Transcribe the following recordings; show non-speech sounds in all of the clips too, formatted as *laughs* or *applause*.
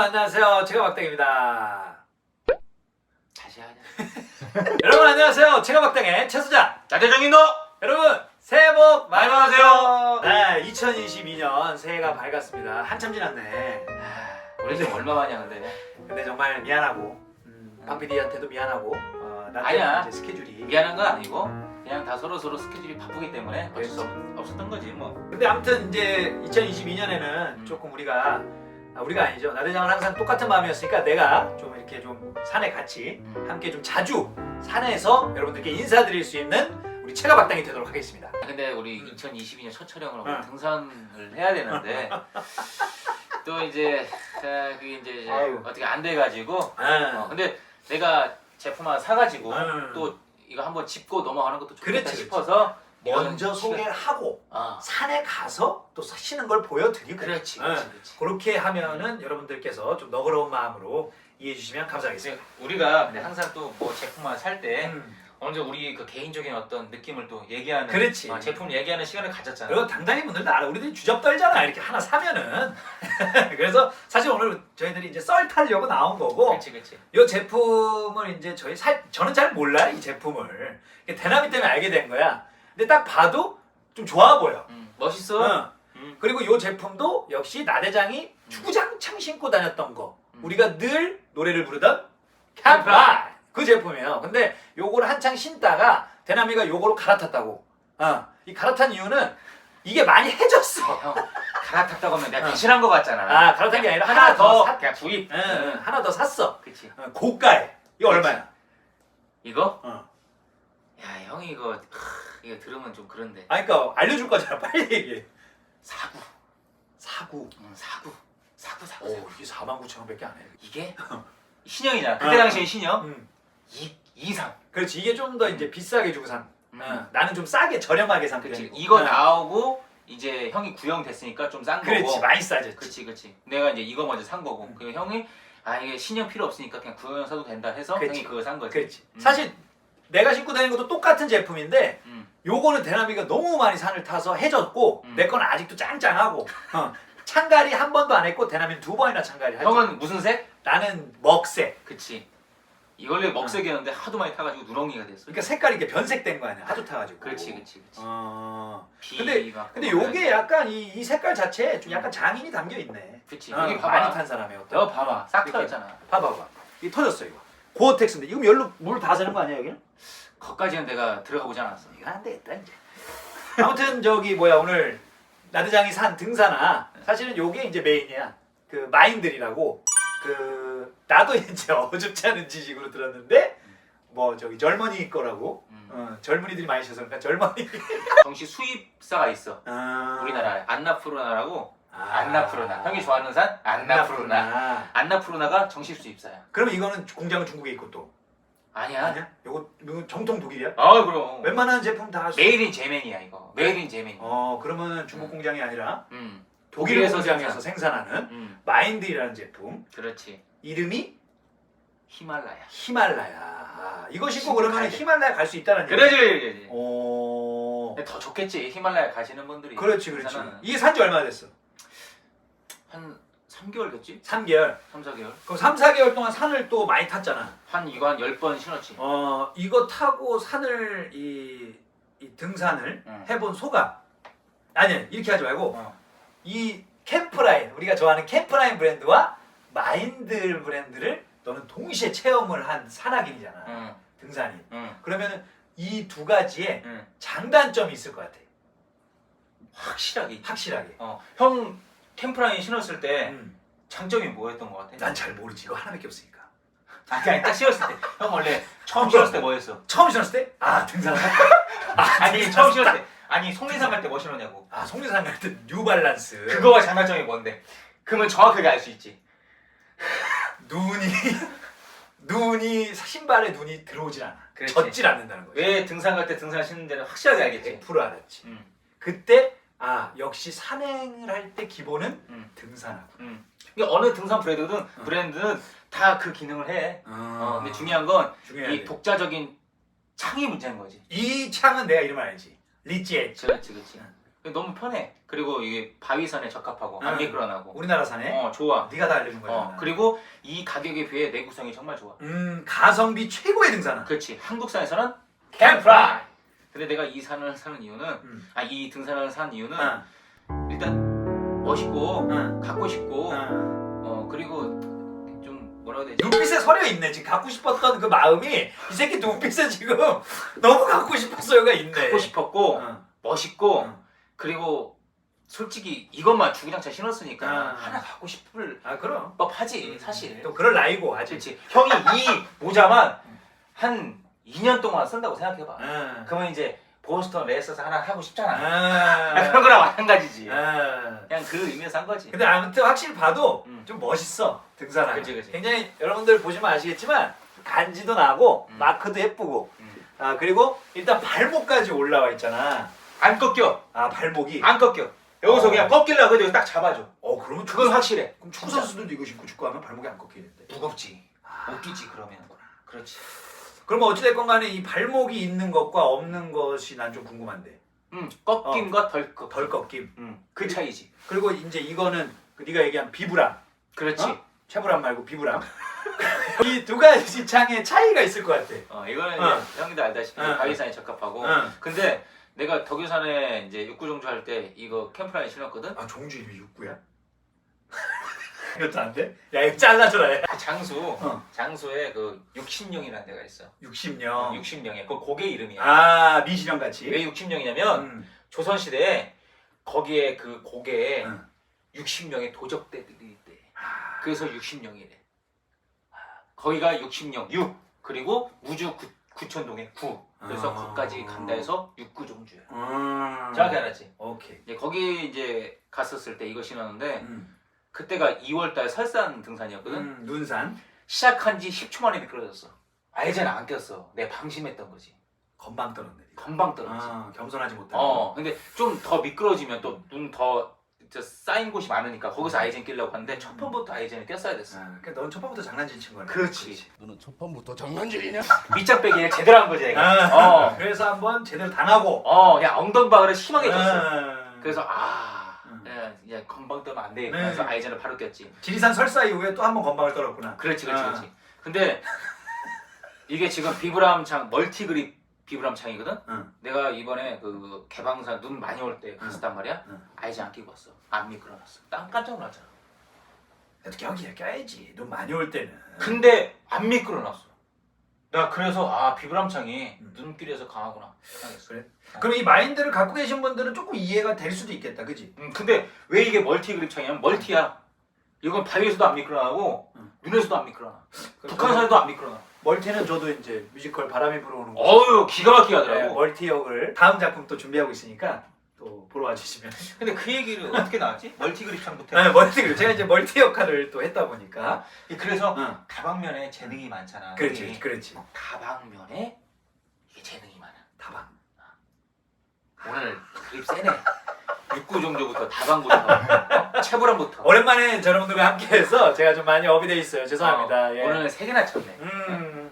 네, 여러분 안녕하세요. 제가 박땡입니다. 다시 하자. *laughs* 여러분 안녕하세요. 제가 박땡의 최수장. 나대장님도 여러분 새해 복 많이 많이 받으세요. 네, 2022년 새해가 밝았습니다. 한참 지났네. 우리 지금 얼마 만이야 근데 근데 정말 미안하고 음, 박 PD한테도 미안하고 어, 나 아니야. 이제 스케줄이 미안한 건 아니고 그냥 다 서로 서로 스케줄이 바쁘기 때문에 어쩔 수 없, 없었던 거지 뭐. 근데 아무튼 이제 2022년에는 음. 조금 우리가 아, 우리가 아니죠. 나대장은 항상 똑같은 마음이었으니까 내가 좀 이렇게 좀 산에 같이 음. 함께 좀 자주 산에서 여러분들께 인사드릴 수 있는 우리 체가 박당이 되도록 하겠습니다. 근데 우리 2022년 첫 촬영으로 응. 등산을 해야 되는데 *laughs* 또 이제 아, 그게 이제, 아유. 어떻게 안 돼가지고 어, 아, 근데 내가 제품 하나 사가지고 음. 또 이거 한번 짚고 넘어가는 것도 좋겠다 그렇지, 싶어서 먼저 이거는 소개를 하고 아 산에 가서 또 사시는 걸 보여드리고 그렇지 응. 그렇지 그렇지. 그렇게 하면은 여러분들께서 좀 너그러운 마음으로 이해해 주시면 감사하겠습니다. 이제 우리가 근데 항상 또 뭐 제품 하나 살때 음. 어느 정도 우리 그 개인적인 어떤 느낌을 또 얘기하는 그렇지. 어, 제품 얘기하는 시간을 가졌잖아. 이거 당당히 분들도 알아. 우리들이 주접 떨잖아. 이렇게 하나 사면은. *laughs* 그래서 사실 오늘 저희들이 이제 썰 타려고 나온 거고 그렇지 그렇지. 이 제품을 이제 저희 살 저는 잘 몰라요 이 제품을 이게 대나미 때문에 알게 된 거야. 근데 딱 봐도 좀 좋아 보여. 음, 멋있어. 응. 음. 그리고 이 제품도 역시 나대장이 주구장창 신고 다녔던 거. 음. 우리가 늘 노래를 부르던 캠프라이 그 제품이에요. 근데 요거를 한창 신다가 대나미가 요거로 갈아탔다고. 어. 이 갈아탄 이유는 이게 많이 해졌어. 형 갈아탔다고 하면 내가 어. 배신한 거 같잖아. 아, 갈아탄 게 아니라 하나 하나 더 더 샀- 그냥 구입. 응, 응, 하나 더 샀어. 그렇지. 어, 고가에. 이거 그렇지. 얼마야? 이거? 어. 야 형이 이거 하, 이거 들으면 좀 그런데. 아, 그러니까 알려줄 거잖아. 빨리 얘기해. 사구. 사구. 응, 사구. 사구 사구. 오, 사구. 이게 4만 9천 원밖에 안 해. 이게 신형이잖아. 그때 어. 당시에 신형 응. 이 이상. 그렇지. 이게 좀 더 이제 비싸게 주고 산. 음. 어, 나는 좀 싸게 저렴하게 산 그렇지. 편이고. 이거 어. 나오고 이제 형이 구형 됐으니까 좀 싼 거고. 그렇지. 많이 싸졌지. 그렇지 그렇지 내가 이제 이거 먼저 산 거고 음. 그리고 형이 아 이게 신형 필요 없으니까 그냥 구형 사도 된다 해서 그렇지. 형이 그거 산 거지 그렇지. 음. 사실 내가 신고 다니는 것도 똑같은 제품인데 음. 요거는 대나미가 너무 많이 산을 타서 해졌고 음. 내 거는 아직도 짱짱하고 어, 창갈이 한 번도 안 했고 대나미는 두 번이나 창갈이 하죠. 형은 무슨 색? 나는 먹색. 그치 이 원래 먹색이었는데 하도 많이 타가지고 누렁이가 됐어 그러니까 색깔이 이렇게 변색된 거 아니야. 하도 타가지고. 그렇지 그렇지 그렇지 어. 비 근데- 막 근데 요게 약간 이, 이 색깔 자체에 좀 약간 장인이 담겨 있네. 그치 어, 여기 많이 봐봐 탄 사람의 어떤. 너 봐봐 싹 이렇게. 터졌잖아 봐봐 봐봐. 이게 터졌어 이거. 고어텍스인데 이거 열로 물 다 새는 거 아니야 여기는? 거기까지는 내가 들어가 보지 않았어 이거 안 되겠다 이제. 아무튼 저기 뭐야 오늘 나대장이 산 등산화 사실은 요게 이제 메인이야. 그 마인들이라고 그 나도 이제 *laughs* 어줍지 않은 지식으로 들었는데 뭐 저기 젊은이 거라고 음. 어, 젊은이들이 많이 써서 그러니까 젊은이 *laughs* 정시 수입사가 있어 아. 우리나라에 안나푸르나라고 아. 안나푸르나 형이 좋아하는 산 안나푸르나 안나푸르나. 안나푸르나가 정식 수입사야 그러면 이거는 공장은 중국에 있고 또 아니야. 아니야? 요거, 요거 정통 독일이야? 아 그럼. 웬만한 제품 다 수- 메이드 인 제맨이야 이거. 메이드 인 제맨 어 그러면 중국 음. 공장이 아니라 음. 독일 독일에서 공장에서 생산하는 음. 마인드라는 제품. 그렇지. 이름이 히말라야. 히말라야. 아, 이거 신고 그러면 가야 돼. 히말라야 갈 수 있다는 얘기 그러지 그러지. 오 근데 더 좋겠지. 히말라야 가시는 분들이. 그렇지 그렇지. 이게 산지 얼마 됐어? 한 3개월 됐지? 3개월 3, 4개월 그럼 3, 4개월 동안 산을 또 많이 탔잖아 한 이거 한 10번 신었지 어 이거 타고 산을 이, 이 등산을 응. 해본 소감 아니 이렇게 하지 말고 어. 이 캠프라인 우리가 좋아하는 캠프라인 브랜드와 마인드 브랜드를 너는 동시에 체험을 한 산악인이잖아 응, 등산인 응, 그러면은 이 두 가지에 응. 장단점이 있을 것 같아 확실하게. 확실하게 어. 형 템프라인 신었을 때 음. 장점이 뭐였던 것 같아? 난 잘 모르지. 이거 하나밖에 없으니까. 아니 아니 딱 신었을 때. 형 원래 처음 신었을 때 뭐였어? 처음 신었을 때? 아 등산 *laughs* 아, 아니 등산 처음 스타- 신었을 때. 아니 속리산 갈 때 뭐 신었냐고. 아 속리산 갈 때 뉴발란스 그거와 장단점이 뭔데? 그러면 정확하게 알 수 있지. 눈이 눈이 신발에 눈이 들어오질 않아. 그렇지. 젖질 않는다는 거지. 왜 등산 갈 때 등산 신는 데는 확실하게 알겠지. 100% 알았지. 응, 그때 아 역시 산행을 할 때 기본은 응, 등산하고 응. 이게 어느 등산 브랜드든 브랜드는 다 그 기능을 해 어, 근데 중요한 건 이 중요해 독자적인 창이 문제인 거지 이 창은 내가 이름 알지 리치 엣지 그렇지 그렇지 너무 편해. 그리고 이게 바위산에 적합하고 안 음. 미끄러나고. 우리나라 산에 어 좋아. 네가 다 알려준 거야. 어 그리고 이 가격에 비해 내구성이 정말 좋아. 음 가성비 최고의 등산화. 그렇지. 한국산에서는 캠프라이. 근데 내가 이 산을 사는 이유는 음. 아 이 등산을 산 이유는 어, 일단 멋있고 어, 갖고 싶고 어. 어 그리고 좀 뭐라고 해야 되지? 눈빛에 서려 있네. 지금 갖고 싶었던 그 마음이 이 새끼 눈빛에 지금 *laughs* 너무 갖고 싶었어요가 있네. 갖고 싶었고 어. 멋있고 어. 그리고 솔직히 이것만 주구장창 신었으니까 아. 하나 갖고 싶을 아 그럼. 법하지 사실. 또 그럴 나이고 아직. 그렇지. 형이 이 모자만 한 2년 동안 쓴다고 생각해봐. 어. 그러면 이제 보스턴 레이스에서 하나 하고 싶잖아. 아. *laughs* 그런 거랑 마찬가지지. 아. 그냥 그 의미에서 한 거지. 근데 아무튼 확실히 봐도 음. 좀 멋있어 등산화. 그치, 그치. 굉장히 여러분들 보시면 아시겠지만 간지도 나고 음. 마크도 예쁘고. 음. 아 그리고 일단 발목까지 올라와 있잖아. 안 꺾여. 아 발목이. 안 꺾여. 여기서 어. 그냥 꺾이려고 해도 여기 딱 잡아줘. 어 그러면 그건 확실해. 그럼 축구 선수들도 이거 신고 축구하면 발목이 안 꺾이는데. 무겁지. 못 뛰지 그러면. 그렇지. 그러면 어찌됐건 간에 이 발목이 있는 것과 없는 것이 난 좀 궁금한데. 응. 꺾임과 덜 꺾. 덜 꺾임. 응. 그 차이지. 그리고 이제 이거는 그 네가 얘기한 비브람. 그렇지. 어? 최불암 말고 비브람. *laughs* 이 두 가지 창의 차이가 있을 것 같아. 어, 이거는 어. 이제 형님도 알다시피 어. 바위산에 적합하고. 응. 근데 내가 덕유산에 이제 육구 종주 할 때 이거 캠프라인 신었거든. 아 종주 이름이 육구야? 이것도 안 돼? 야 이거 잘라줘라. 야. 그 장수 어. 장수에 그 육신령이라는 데가 있어. 60년. 육신령에 그 고개 이름이야. 아 미신형 같이. 왜 육신령이냐면 음. 조선 시대에 거기에 그 고개에 응. 60명의 도적대들이 있대. 아. 그래서 60명이래. 거기가 60령 6 그리고 우주 구, 구천동에 9 그래서 아. 9까지 간다 해서 육구종주야. 음. 정확히 알았지? 오케이. 이제 거기 이제 갔었을 때 이거 신었는데 음. 그때가 2월달 설산 등산이었거든. 음, 눈산 시작한 지 10초 만에 미끄러졌어. 아예전에 안 꼈어. 내 방심했던 거지. 건방 떨었네. 건방 떨어지. 아, 겸손하지 못한. 어, 근데 좀 더 미끄러지면 또 눈 더 쌓인 곳이 많으니까 거기서 아이젠 끼려고 하는데 첫 번부터 아이젠을 꼈어야 됐어. 아, 그러니까 넌 첫 번부터 장난질 친 거네. 그렇지. 너는 첫 판부터 장난질이냐? *laughs* 밑장빼기를 제대로 한 거지 내가. 아, 어, 그래서 한번 제대로 당하고. 어, 그냥 엉덩방아를 심하게 줬어. 아. 그래서 아, 음. 예, 이제 건방 떠면 안 되겠다. 네. 그래서 아이젠을 바로 꼈지. 지리산 설사 이후에 또 한 번 건방을 떨었구나. 그렇지, 그렇지, 아. 그렇지. 근데 이게 지금 비브람 창 멀티 그립 비브람 창이거든. 응. 내가 이번에 그 개방사 눈 많이 올 때 갔었단 말이야. 응. 아이젠 안 끼고 왔어. 안 미끄러웠어. 난 깜짝 놀랐잖아. 그래도 경기에 껴야지. 눈 많이 올 때는. 근데 안 미끄러놨어. 나 그래서 아 비브람 창이 음. 눈길에서 강하구나 생각했어. 그래? 그럼 이 마인드를 갖고 계신 분들은 조금 이해가 될 수도 있겠다, 그지? 음, 근데 왜 이게 멀티 그립 창이냐면 멀티야. 이건 바위에서도 안 미끄러나고 음. 눈에서도 안 미끄러나. 그 북한산에도 안 미끄러나. 멀티는 저도 이제 뮤지컬 바람이 불어오는 곳. 어유 기가 막히게 네, 하더라고. 멀티 역을 다음 작품 또 준비하고 있으니까 또 보러 와주시면. *laughs* 근데 그 얘기를 어떻게 나왔지? 멀티 그립 창부터. 네, 멀티 그리고 제가 이제 멀티 역할을 또 했다 보니까. 그래서 응. 다방면에 재능이 많잖아. 그렇지, 그렇지. 다방면에 이게 재능이 많아. 다방. 오늘 그립 세네. 육구 정도부터 다방부터 어? 채부람부터. 오랜만에 여러분들과 함께해서 제가 좀 많이 업이 돼 있어요. 죄송합니다. 어, 예. 오늘 세 개나 쳤네. 음.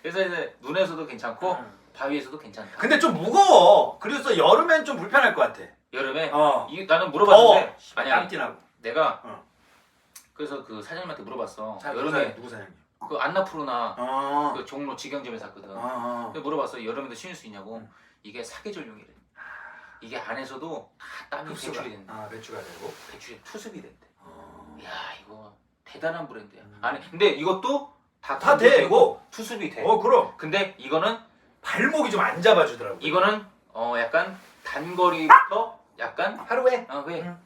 그래서 이제 눈에서도 괜찮고 음. 바위에서도 괜찮다. 근데 좀 무거워. 그래서 여름엔 좀 불편할 것 같아. 여름에 어. 이, 나는 물어봤는데. 아니 땀 아니 띠나고. 내가 어. 그래서 그 사장님한테 물어봤어. 자, 누구 여름에? 누구 사장님? 그 안나푸르나 어. 그 종로 직영점에 샀거든. 어, 어. 근데 물어봤어. 여름에도 신을 수 있냐고. 음. 이게 사계절용이래. 이게 안에서도 다 땀이 흡수가. 배출이 된다. 아, 배추가 되고. 배출이 투습이 된대. 어. 야 이거 대단한 브랜드야. 음. 아니 근데 이것도 다다 돼, 되고 투습이 돼. 어, 그럼. 근데 이거는 발목이 좀 안 잡아주더라고. 이거는 어 약간 단거리부터 약간 하루에. 어 왜? 음.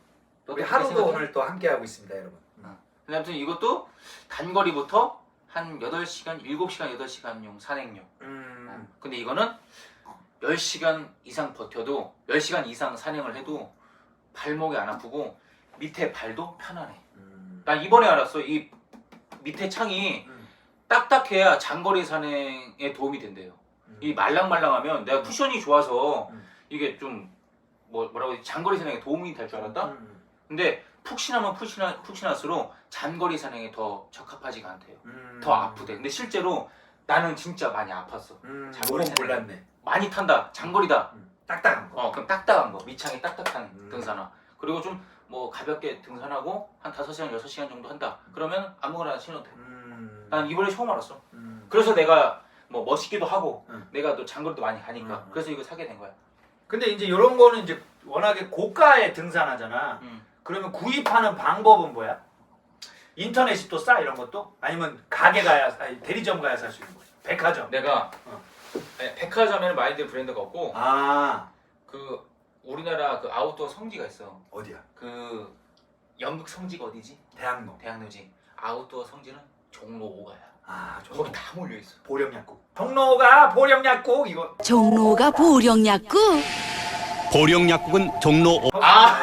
너도 우리 그렇게 하루도 생각해? 오늘 또 함께 하고 있습니다, 여러분. 음. 근데 아무튼 이것도 단거리부터 한 8시간, 7시간, 8시간용 산행용. 음. 근데 이거는 10시간 이상 버텨도 10시간 이상 산행을 해도 발목이 안 아프고 밑에 발도 편안해. 음. 나 이번에 알았어. 이 밑에 창이 음. 딱딱해야 장거리 산행에 도움이 된대요. 음. 이 말랑말랑하면 내가 쿠션이 좋아서 음. 이게 좀 뭐, 뭐라고 해야 지 장거리 산행에 도움이 될 줄 알았다? 음. 근데 푹신하면 푹신하, 푹신할수록 장거리 산행에 더 적합하지가 않대요. 음. 더 아프대. 근데 실제로 나는 진짜 많이 아팠어. 음. 장거리 산행. 몰랐네. 많이 탄다. 장거리다. 음. 딱딱한 거. 어 그럼 딱딱한 거 밑창이 딱딱한 음. 등산화 그리고 좀 뭐 가볍게 등산하고 한 5시간 6시간 정도 한다 그러면 아무거나 신어도 돼. 음. 난 이번에 처음 알았어. 음. 그래서 내가 뭐 멋있기도 하고 음. 내가 또 장거리도 많이 가니까 음. 그래서 이거 사게 된 거야. 근데 이제 이런 거는 이제 워낙에 고가의 등산하잖아. 음. 그러면 구입하는 방법은 뭐야? 인터넷이 또 싸 이런 것도? 아니면 가게 가야 아니 대리점 가야 살 수 있는 거야? 백화점. 내가 어. 네, 백화점에는 마인드 브랜드가 없고 아 그 우리나라 그 아웃도어 성지가 있어. 어디야? 그 연극 성지가 어디지? 대학로. 대학로지. 아웃도어 성지는 종로 5가야. 아 거기 종로. 다 몰려 있어. 보령약국. 종로가 보령약국 이거. 종로가 보령약국 보령약국은 종로 오- 아!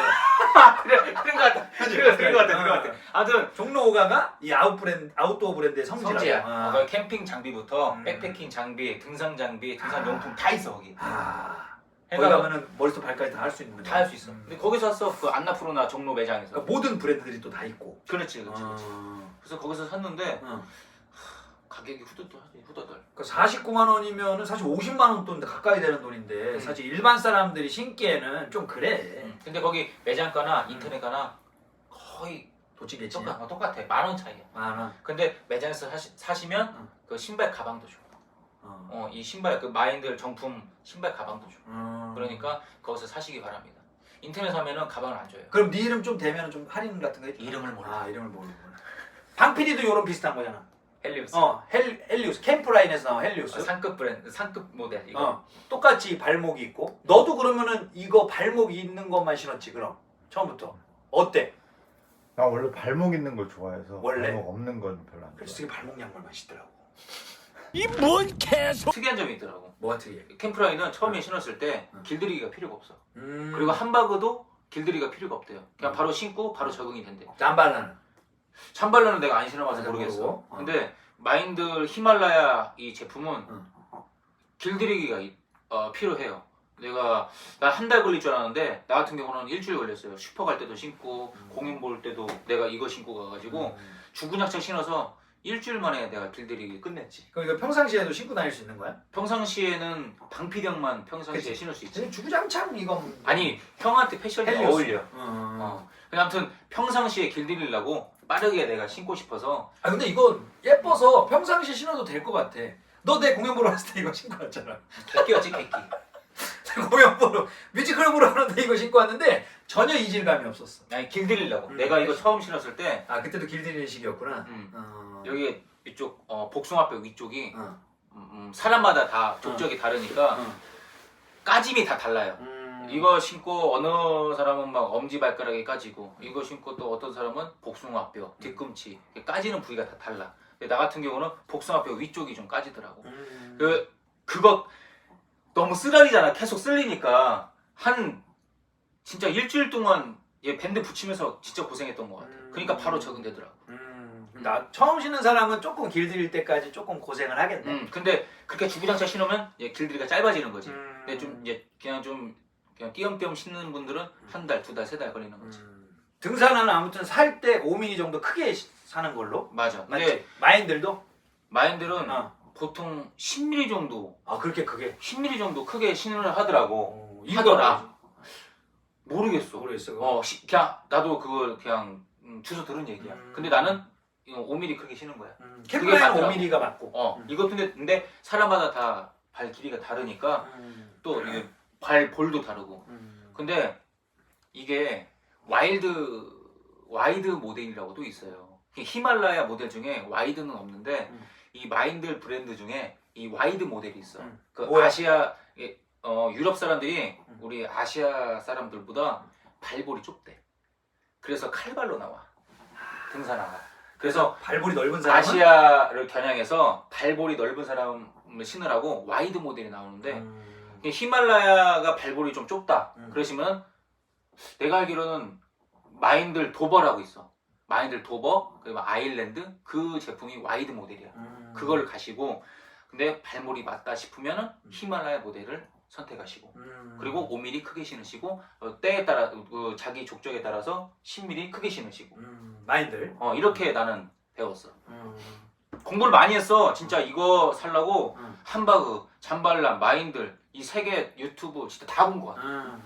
*laughs* 그래 그런 거 같다. 그래 그런 거 같다. 그런 거 같아. 아무튼 종로 5가가 이 아웃 브랜드 아웃도어 브랜드의 성지라고. 성지야. 아. 어, 거기 캠핑 장비부터 음. 백패킹 장비, 등산 장비, 등산 아. 용품 다 있어 거기. 아. 거기 해가 가면은 머리부터 발까지 다 할 수 있는. 다 할 수 있어. 음. 근데 거기서 샀어. 그 안나푸르나 종로 매장에서. 그러니까 모든 브랜드들이 또 다 있고. 그렇지, 그렇지, 그렇지. 아. 그래서 거기서 샀는데 어. 가격이 후덜덜하지, 후덜덜. 그 49만 원이면은 사실 50만 원돈 가까이 되는 돈인데 음. 사실 일반 사람들이 신기에는 좀 그래. 음. 근데 거기 매장가나 인터넷 가나 거의 도치겠지. 똑같아. 어, 똑같아. 만 원 차이야. 만 원. 근데 매장에서 사시, 사시면 음. 그 신발 가방도 줘. 어. 어, 이 신발 그 마인드 정품 신발 가방도 줘. 음. 그러니까 거기서 사시기 바랍니다. 인터넷 사면은 가방을 안 줘요. 그럼 네 이름 좀 되면 좀 할인 같은 거 해줘. 이름을 몰라. 아 이름을 모르는구나. 방피디도 요런 비슷한 거잖아. 헬리우스. 어, 헬 헬리우스 캠프라인에서 나온 헬리우스. 어, 상급 브랜드, 상급 모델 이거. 어, 똑같이 발목이 있고. 너도 그러면은 이거 발목이 있는 것만 신었지 그럼 처음부터 어때? 나 원래 발목 있는 걸 좋아해서 원래? 발목 없는 건 별로 안 그래서 좋아해. 되게 발목 양말만 신더라고. 이 뭔 개소 특이한 점이 있더라고. 뭐가 특이해? 캠프라인은 처음에 신었을 때 음. 길들이기가 필요가 없어. 음. 그리고 함바그도 길들이기가 필요가 없대요. 그냥 음. 바로 신고 바로 적응이 된대. 잠발라는. 찬발로는 내가 안 신어봐서 잘 모르겠어. 모르고. 어. 근데 마인드 히말라야 이 제품은 음. 길들이기가 이- 어, 필요해요. 내가 나 한 달 걸릴 줄 알았는데 나 같은 경우는 일주일 걸렸어요. 슈퍼 갈 때도 신고 음. 공연 볼 때도 내가 이거 신고 가가지고 음. 주근약창 신어서 일주일 만에 내가 길들이기 끝냈지. 그럼 이거 평상시에도 신고 다닐 수 있는 거야? 평상시에는 방피경만 평상시에 그치. 신을 수 있지. 지금 주구장창 이건 아니 형한테 패션이. 어울려. 어. 어. 근데 아무튼 평상시에 길들이려고 빠르게 내가 신고 싶어서 아 근데 이건 예뻐서 평상시에 신어도 될 것 같아. 너 내 공연 보러 갔을 때 이거 신고 왔잖아. 개끼였지 개끼. *laughs* 공연 보러 뮤지컬 보러 가는데 이거 신고 왔는데 전혀 이질감이 없었어. 아니 길들이려고. 음. 내가 이거 처음 신었을 때 아 그때도 길들이는 시기였구나. 음, 어. 여기 이쪽 어, 복숭아뼈 위쪽이 어. 음, 음, 사람마다 다 족적이 다르니까 어. 까짐이 다 달라요. 음. 이거 신고 어느 사람은 막 엄지 발가락이 까지고 이거 신고 또 어떤 사람은 복숭아뼈, 뒤꿈치 이렇게 까지는 부위가 다 달라. 근데 나 같은 경우는 복숭아뼈 위쪽이 좀 까지더라고. 음. 그 그거 너무 쓰라리잖아. 계속 쓸리니까 한 진짜 일주일 동안 얘 밴드 붙이면서 진짜 고생했던 것 같아. 음. 그러니까 바로 적응되더라고. 음. 나 처음 신는 사람은 조금 길들일 때까지 조금 고생을 하겠네. 음, 근데 그렇게 주구장창 신으면 얘 길들이가 짧아지는 거지. 음. 근데 좀 이제 그냥 좀 그냥 띄엄띄엄 신는 분들은 한 달, 두 달, 세 달 걸리는 거지. 음. 등산은 아무튼 살 때 5mm 정도 크게 시- 사는 걸로. 맞아. 근데 맞지? 마인들도? 마인들은 어. 보통 10mm 정도, 아 그렇게 크게. 10mm 정도 크게 신을 하더라고. 어, 하더라. 모르겠어. 모르겠어. 그거. 어, 시- 그냥 나도 그걸 그냥 음, 주워 들은 얘기야. 음. 근데 나는 이거 5mm 크게 신은 거야. 음, 맞더라고. 5mm가 맞고. 어, 음. 이것도 근데, 근데 사람마다 다 발 길이가 다르니까 음. 또 이게 발 볼도 다르고. 음. 근데 이게 와일드 와이드 모델이라고 도 있어요. 히말라야 모델 중에 와이드는 없는데 음. 이 마인드 브랜드 중에 이 와이드 모델이 있어. 음. 그 뭐야? 아시아 예, 어, 유럽 사람들이 음. 우리 아시아 사람들보다 발볼이 좁대. 그래서 칼발로 나와 등산화가. 그래서 발볼이 넓은 사람은 아시아를 겨냥해서 발볼이 넓은 사람을 신으라고 와이드 모델이 나오는데 음. 이게 히말라야가 발볼이 좀 좁다. 음. 그러시면 내가 알기로는 마인들 도버라고 있어. 마인들 도버 그리고 아일랜드 그 제품이 와이드 모델이야. 음. 그걸 가시고 근데 발볼이 맞다 싶으면은 히말라야 모델을 선택하시고 음. 그리고 5mm 크게 신으시고 어, 때에 따라 그 자기 족적에 따라서 10mm 크게 신으시고 음. 마인들. 어 이렇게 나는 배웠어. 음. 공부를 많이 했어. 진짜 이거 살라고 음. 함바그, 잠발란, 마인들 이 세계 유튜브 진짜 다 본 것 같아. 음.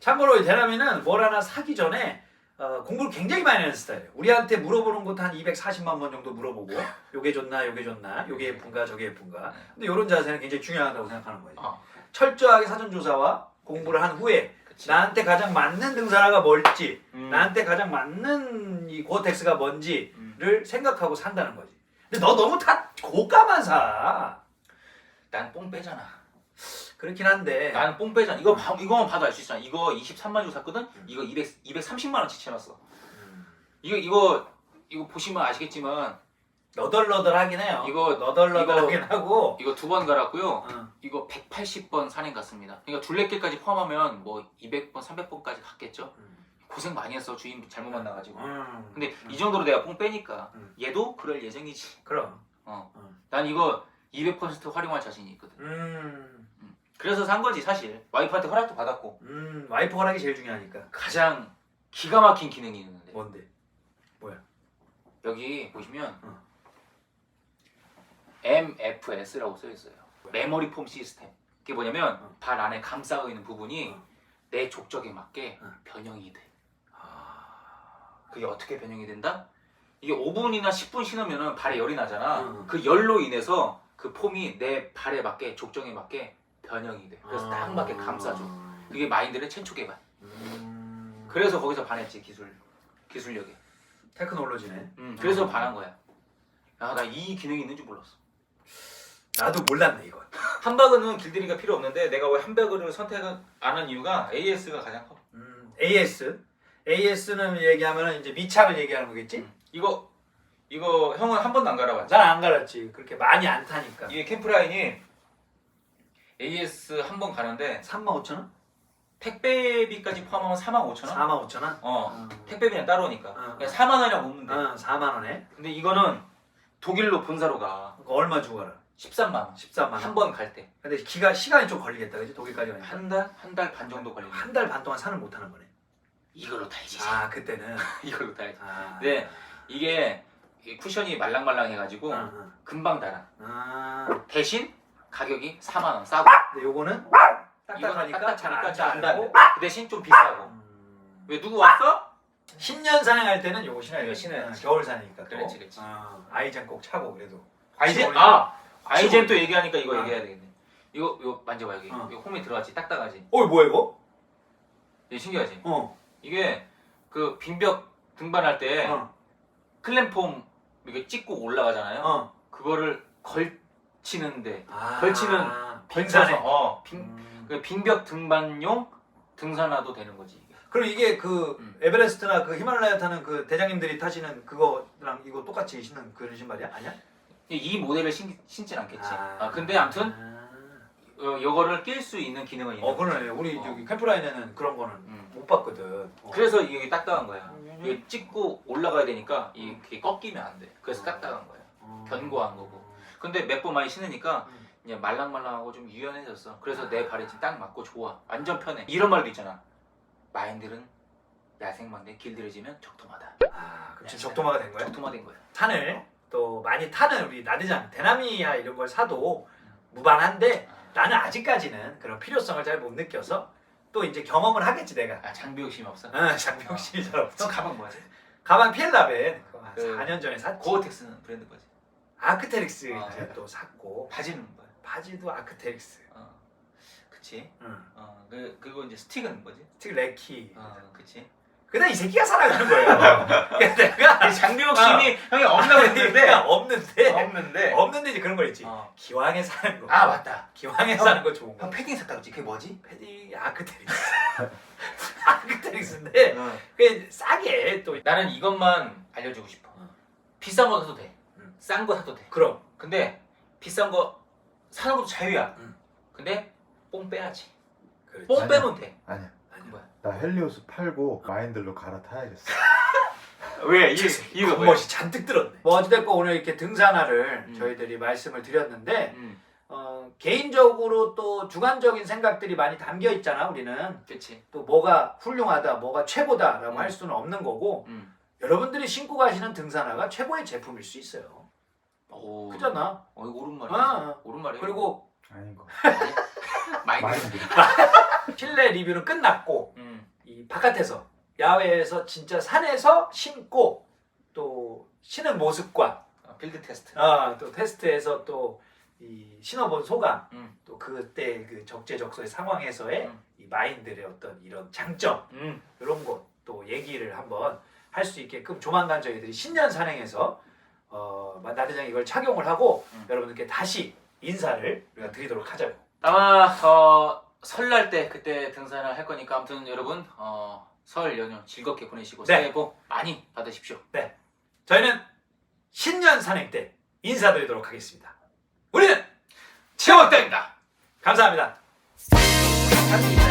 참고로 이 대남이는 뭘 하나 사기 전에 어, 공부를 굉장히 많이 하는 스타일이에요. 우리한테 물어보는 것도 한 240만 번 정도 물어보고 *laughs* 요게 좋나 요게 좋나 요게 예쁜가 저게 예쁜가 근데 이런 자세는 굉장히 중요하다고 생각하는 거예요. 어, 철저하게 사전조사와 공부를 한 후에 그치. 나한테 가장 맞는 등산화가 뭘지 음. 나한테 가장 맞는 이 고어텍스가 뭔지를 음. 생각하고 산다는 거지. 근데 너 너무 다 고가만 사. 난 뽕 빼잖아. 그렇긴 한데. 나는 뽕 빼잖아. 이거 봐, 이거만 봐도 알 수 있잖아. 이거 23만 주 샀거든. 이거 200 230만 원치 채놨어. 음, 이거 이거 이거 보시면 아시겠지만 너덜너덜하긴 해요. 이거- 너덜너덜하긴 하고. 이거 두 번 갈았고요. 어. 이거 180번 산행 갔습니다. 그러니까 둘레길까지 포함하면 뭐 200번, 300번까지 갔겠죠. 음. 고생 많이 했어 주인 잘못 만나가지고. 음. 근데 이 정도로 내가 뽕 빼니까 음. 얘도 그럴 예정이지. 그럼. 어. 음. 난 이거 200% 활용할 자신이 있거든. 음. 그래서 산 거지 사실. 와이프한테 허락도 받았고 음. 와이프 허락이 제일 중요하니까. 가장 기가 막힌 기능이 있는데 뭔데? 여기 보시면 어. MFS라고 써 있어요. 메모리 폼 시스템. 그게 뭐냐면 어. 발 안에 감싸고 있는 부분이 어. 내 족적에 맞게 어. 변형이 돼. 아. 그게 어떻게 변형이 된다? 이게 5분이나 10분 신으면 발에 열이 나잖아. 음. 그 열로 인해서 그 폼이 내 발에 맞게 족정에 맞게 변형이 돼. 그래서 딱 맞게 감싸줘. 그게 마인드의 최초 개발. 음. 그래서 거기서 반했지 기술 기술력에. 테크놀로지네. 음, 그래서 음. 반한 거야. 야, 나이 기능이 있는 줄 몰랐어. 나도 몰랐네 이건. *laughs* 함바그는 길들이가 필요 없는데 내가 왜 함바그를 선택하는 이유가 AS가 가장 커. 음. AS. AS는 얘기하면 이제 미착을 얘기하는 거겠지? 음. 이거 이거 형은 한 번도 안 갈아봤지? 난 안 갈았지. 그렇게 많이 안 타니까. 이게 캠프라인이 AS 한 번 가는데 3만 5천 원? 택배비까지 포함하면 4만 5천 원? 4만 5천 원? 어 음. 택배비는 따로니까 어. 그냥 4만 원이라고 돼 어, 4만 원에. 근데 이거는 독일로 본사로 가 그거 얼마 주고 가라? 13만 원 14만 원. 한 번 갈때한 근데 기가 시간이 좀 걸리겠다, 그지? 독일까지 가니까. 달? 한 달 반 정도 걸리네 한달 반 동안 산을 못 하는 거네. 이걸로 타야지 아, 그때는. *laughs* 이걸로 타야지 아. 네. 이게 이 쿠션이 말랑말랑 해가지고 어, 어. 금방 달아 아. 대신 가격이 4만 원 싸고 근데 요거는 이거는 딱딱하니까 딱딱하니까 잘안 달고 달고. 그 대신 좀 비싸고 음. 왜 누구 왔어? 10년 산행할 때는 요거 신어야 돼. 이거 신어야지. 겨울 산이니까 또. 그렇지, 그렇지. 어, 아이젠 꼭 차고 그래도. 아이젠 아 아이젠 또 얘기하니까 이거 아. 얘기해야 되겠네. 이거 이거 만져봐 여기. 어. 이거 홈에 들어갔지 딱딱하지. 어이 뭐야 이거? 이게 신기하지. 어. 이게 그 빈벽 등반할 때 어. 클램폼 이렇게 찍고 올라가잖아요. 어. 그거를 걸치는데 아. 걸치는 빙산에. 어 빈, 음. 그 빈벽 등반용 등산화도 되는 거지. 이게. 그럼 이게 그 음. 에베레스트나 그 히말라야 타는 그 대장님들이 타시는 그거랑 이거 똑같이 신는 그런 신발이야? 아니야? 이 모델을 신, 신진 않겠지. 아, 근데 아. 아무튼 어, 이거를 낄 수 있는 기능은 있는 어 거지. 그러네. 우리 어. 저기 캠프라인에는 그런 거는 음. 못 봤거든. 어. 그래서 이게 딱딱한 거야. 음. 이게 찍고 올라가야 되니까 이게 꺾이면 안 돼. 그래서 음. 딱딱한 거야. 어. 견고한 거고. 근데 몇 번 많이 신으니까 음. 이제 말랑말랑하고 좀 유연해졌어. 그래서 내 발에 지금 딱 맞고 좋아. 완전 편해. 이런 말도 있잖아. 마인들은 야생만데 길들여지면 적토마다. 아, 그럼 지금 적도마가 된 거야? 적토마된 거야. 산을 또 많이 타는 우리 나대장 대나미야 이런 걸 사도 무방한데 나는 아직까지는 그런 필요성을 잘 못 느껴서 또 이제 경험을 하겠지 내가. 아 장비 욕심이 없어. 아, 장비 욕심이 잘 없어. 너 가방 뭐지? 가방 피엘라벤 그거 한 그 4년 전에 샀지. 고어텍스는 브랜드 거지. 아크테릭스 아, 이제 또 샀고 바지는 뭐야? 바지도 아크테릭스. 어, 그치. 응. 어, 그 그리고 이제 스틱은 뭐지? 특히 레키. 어, 그치. 근데 이 새끼가 살아가는 거예요. *laughs* 그러니까 내가 이 장비 욕심이 형이 없나 그러니까 없는데 없는데. 없는데 이제 그런 거 있지. 어. 기왕에 사는 거. 아 맞다. 기왕에 형. 사는 거 좋은 거. 형 패딩 샀다 그랬지? 그게 뭐지? 패딩 아크테릭스. *laughs* 아크테릭스인데 그 싸게 또 나는 이것만 알려주고 싶어. 어. 비싼 거 사도 돼. 응. 싼거 사도 돼. 그럼 근데 비싼 거 사는 것도 자유야. 응. 근데 뽕 빼야지. 그렇지. 뽕 아니야. 빼면 돼. 아니야. 나 헬리오스 팔고 마인들로 갈아타야겠어. *laughs* 왜? 이 뭐야? 겉멋이 잔뜩 들었네. 뭐 어찌됐건 오늘 이렇게 등산화를 음. 저희들이 말씀을 드렸는데 음, 어, 개인적으로 또 주관적인 생각들이 많이 담겨 있잖아. 우리는 그렇지. 또 뭐가 훌륭하다, 뭐가 최고다라고 음. 할 수는 없는 거고 음. 여러분들이 신고 가시는 등산화가 최고의 제품일 수 있어요. 오. 그잖아. 어, 이거 옳은 말이야. 아, 옳은 말이야. 그리고 아닌 거. 마인드. 마인드. *laughs* 실내 리뷰는 끝났고 음. 이 바깥에서 야외에서 진짜 산에서 신고 또 신은 모습과 어, 필드 테스트. 아, 또 테스트에서 또 이 신어본 소감 음. 또 그때 그 적재적소의 상황에서의 음. 이 마인들의 어떤 이런 장점 음. 이런 것 또 얘기를 한번 할 수 있게끔 조만간 저희들이 신년 산행에서 어, 나대장 이걸 착용을 하고 음. 여러분들께 다시 인사를 우리가 드리도록 하자고. 아마 어, 설날 때 그때 등산을 할 거니까 아무튼 여러분 어, 설 연휴 즐겁게 보내시고 네. 새해 복 많이 받으십시오. 저희는 신년 산행 때 인사드리도록 하겠습니다. 우리는 치워떡입니다. 감사합니다. 감사합니다.